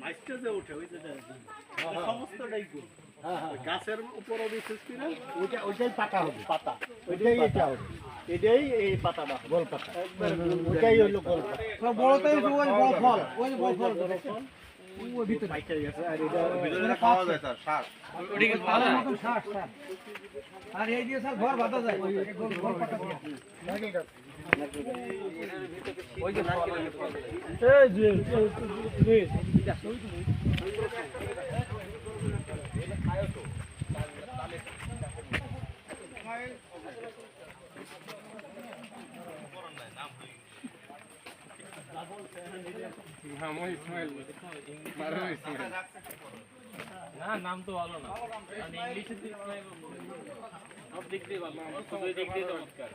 মাছটা যে ওঠে ওই যে সমস্তটাই গুড় গাছের উপরও বিশেষ করে ওইটা ওইটাই পাতা হবে। পাতা। ওইটাই এটা হবে। এটাই এই পাতাটা গোল পাতা। ওইটাই হলো গোল পাতা। বড়টাই ওই বড় ফল। ওই বড় ফল। আর শ্বাস আর এই দিয়ে স্যার ঘর বাঁধা যায়। এই গোল গোল পাতা দিয়ে। যে না নাম তো ভালো না। মানে ইংলিশে সব দিক দিয়ে ভালো এই দিক দিয়ে চমৎকার।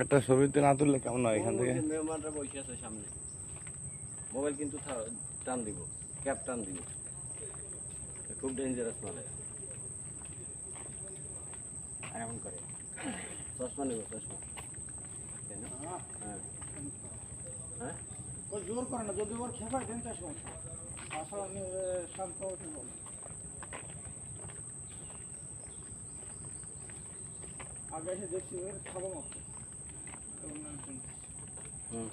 একটা ছবিতে না তুললে কেমন হয় এখান থেকে? মেহমানরা বসে আছে সামনে। মোবাইল কিন্তু টান দিব ক্যাপ টান দিব। খুব ডেঞ্জারাস আর এমন করে। চশমা নেব চশমা। হ্যাঁ। হ্যাঁ? জোর করে না যদি ওর খেপায় দেন আসলে আমি শান্ত আগে এসে দেখছি ওর খাব মাত্র। হুম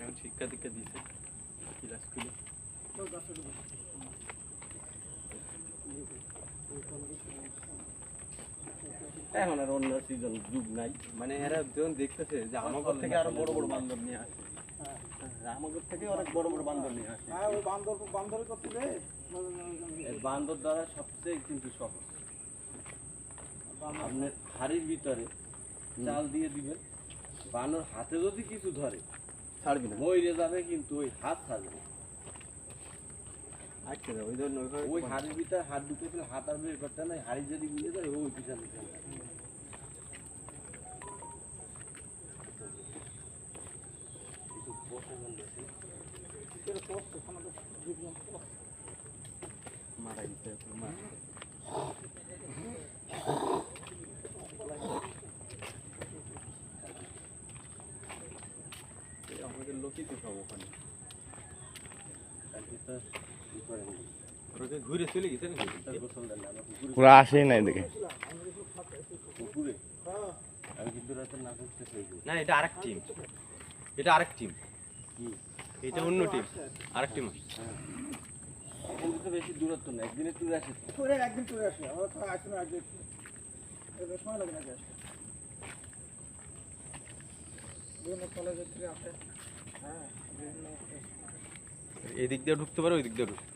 এখন শিক্ষা দীক্ষা দিছে ক্লাস স্কুলে ওই গাছের উপর। এখন আর অন্য সিজন যুগ নাই। মানে এরা যখন দেখতেছে যে আমাদের থেকে আরও বড় বড় বান্দর নিয়ে আসে। হ্যাঁ। থেকে অনেক বড় বড় বান্দর নিয়ে আসে। হ্যাঁ ওই বান্দর বান্দর করতে বান্দর দ্বারা সবচেয়ে কিন্তু সহজ। আপনার হাড়ির ভিতরে চাল দিয়ে দিবেন। বানর হাতে যদি কিছু ধরে ছাড়বি না মইরে যাবে কিন্তু ওই হাত ছাড়বে না। আচ্ছা ওই জন্য ওই হাড়ির ভিতরে হাত ঢুকেছিল হাত আর বের করতে নাই হাড়ি যদি গুলে যায় ওই পিছন পিছন। মারা গেছে মারা এই আমাদের লোকই তো সব ওখানে কালকে তো ই করেন নি। ওরা ঘুরে চলে গেছে পুরো আসেই নাই দেখে। না করতে চাই না এটা আরেক টিম এটা আরেক টিম এটা অন্য টিম আরেক টিম বেশি দূরত্ব না একদিনে ট্যুর আসে তো। একদিন চলে আসে আমরা তো আসে না আগে সময় লাগে হ্যাঁ বিভিন্ন দিয়ে ঢুকতে পারে ওই দিক দিয়ে ঢুক এই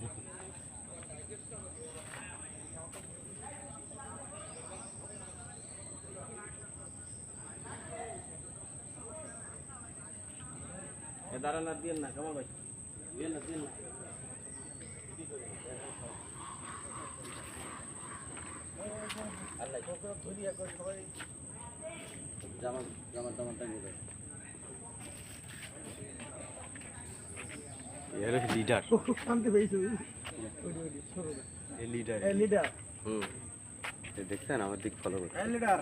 দাঁড়ান আর দিয়েন না কেমন ভাই। না না। জামা জামা টামা টাঙিয়ে দেয়। এর লিডার শান্তি পেয়েছি। লিডার লিডার হুম। দেখছেন আমার দিক ফলো এই লিডার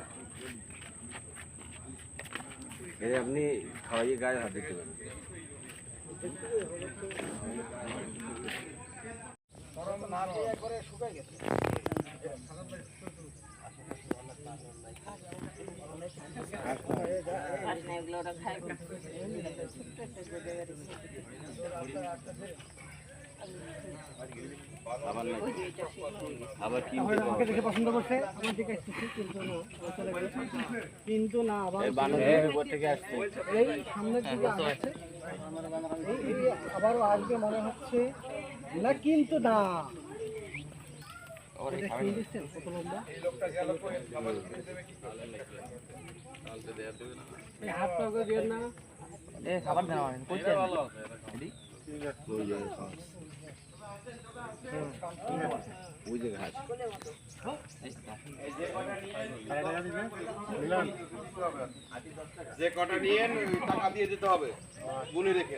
এই আপনি খাওয়াইয়ে গায়ে হাত দিতে পারেন। একবারে শুকাই গেছে আবার নাকি আবার কি তাহলে আমাকে দেখে পছন্দ করছে আমার দিকে এসেছে কিন্তু না কিন্তু না আবার এই বানর উপর থেকে আসছে। এই সামনের দিকে আসছে। এই- এই আবারও আসবে মনে হচ্ছে। না কিন্তু না। হাত পা করে না। এ খাবার দেওয়া হয় ওই যে ঘাস যে কটা নিয়ে টাকা দিয়ে দিতে হবে গুনে রেখে